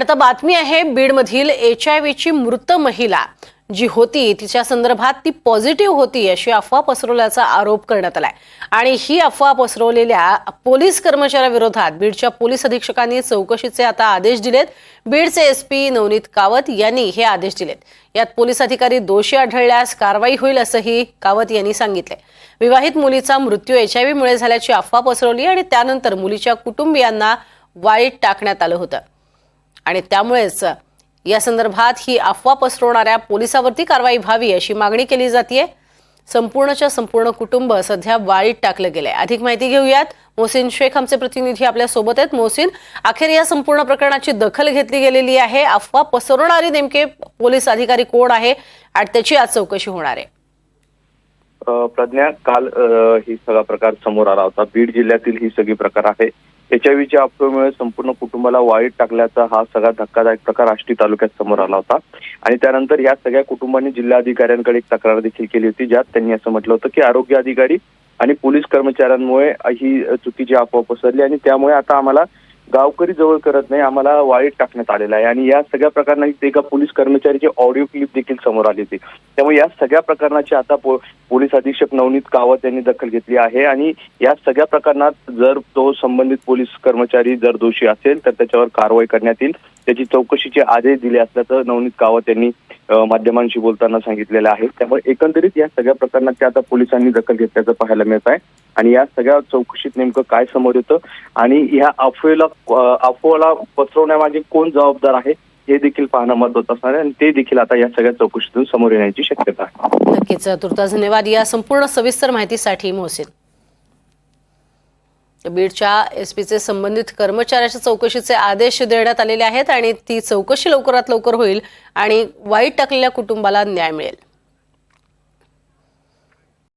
आणि आता बातमी आहे बीडमधील एच आय व्हीची मृत महिला जी होती तिच्या संदर्भात ती पॉझिटिव्ह होती अशी अफवा पसरवल्याचा आरोप करण्यात आलाय. आणि ही अफवा पसरवलेल्या पोलीस कर्मचाऱ्याविरोधात बीडच्या पोलीस अधीक्षकांनी चौकशीचे आता आदेश दिलेत. बीडचे एसपी नवनीत कावत यांनी हे आदेश दिलेत. यात पोलीस अधिकारी दोषी आढळल्यास कारवाई होईल असंही कावत यांनी सांगितले विवाहित मुलीचा मृत्यू एच आय व्हीमुळे झाल्याची अफवा पसरवली आणि त्यानंतर मुलीच्या कुटुंबियांना वाईट टाकण्यात आलं होतं. आणि त्यामुळेच या संदर्भात ही अफवा पसरवणाऱ्या पोलिसावरती कारवाई व्हावी अशी मागणी केली जाते संपूर्णच्या संपूर्ण कुटुंब सध्या वाळीत टाकलं गेलंय. अधिक माहिती घेऊयात. मोहसिन शेख आमचे प्रतिनिधी आपल्यासोबत आहेत. मोहसिन अखेर या संपूर्ण प्रकरणाची दखल घेतली गेलेली आहे. अफवा पसरवणारी नेमके पोलीस अधिकारी कोण आहे आणि त्याची आज चौकशी होणार आहे. प्रज्ञा काल ही सगळा प्रकार समोर आला होता. बीड जिल्ह्यातील ही सगळी प्रकार आहे. एचआयव्हीच्या अफवेमुळे संपूर्ण कुटुंबाला वाईट टाकल्याचा हा सगळा धक्कादायक प्रकार आष्टी तालुक्यात समोर आला होता. आणि त्यानंतर या सगळ्या कुटुंबांनी जिल्हाधिकाऱ्यांकडे एक तक्रार देखील केली होती ज्यात त्यांनी असं म्हटलं होतं की आरोग्य अधिकारी आणि पोलीस कर्मचाऱ्यांमुळे ही चुकीची अफवा पसरली आणि त्यामुळे आता आम्हाला गावकरी जवळ करत नाही आम्हाला वाईट टाकण्यात आलेला आहे. आणि या सगळ्या प्रकरणाची एका पोलीस कर्मचारीची ऑडिओ क्लिप देखील समोर आली होती. त्यामुळे या सगळ्या प्रकरणाची आता पो- पोलीस अधीक्षक नवनीत कावत यांनी दखल घेतली आहे. आणि या सगळ्या प्रकरणात जर तो संबंधित पोलीस कर्मचारी जर दोषी असेल तर त्याच्यावर कारवाई करण्यात येईल. त्याची चौकशीचे आदेश दिले असल्याचं नवनीत कावत यांनी माध्यमांशी बोलताना सांगितलेलं आहे. त्यामुळे एकंदरीत या सगळ्या प्रकरणाची आता पोलिसांनी दखल घेतल्याचं पाहायला मिळत आहे. आणि या सगळ्या चौकशीत नेमकं काय समोर येतं? आणि ह्या अफवेला अफवाला पसरवण्यामागे कोण जबाबदार आहे? हे देखील पाहणं महत्वाचं असणार आहे. आणि ते देखील आता या सगळ्या चौकशीतून समोर येण्याची शक्यता आहे. नक्कीच तुर्ता धन्यवाद. या संपूर्ण सविस्तर माहितीसाठी मोहसिन. बीडच्या एस पीचे संबंधित कर्मचाऱ्याच्या चौकशीचे आदेश देण्यात आलेले आहेत आणि ती चौकशी लवकरात लवकर होईल आणि वाईट टाकलेल्या कुटुंबाला न्याय मिळेल.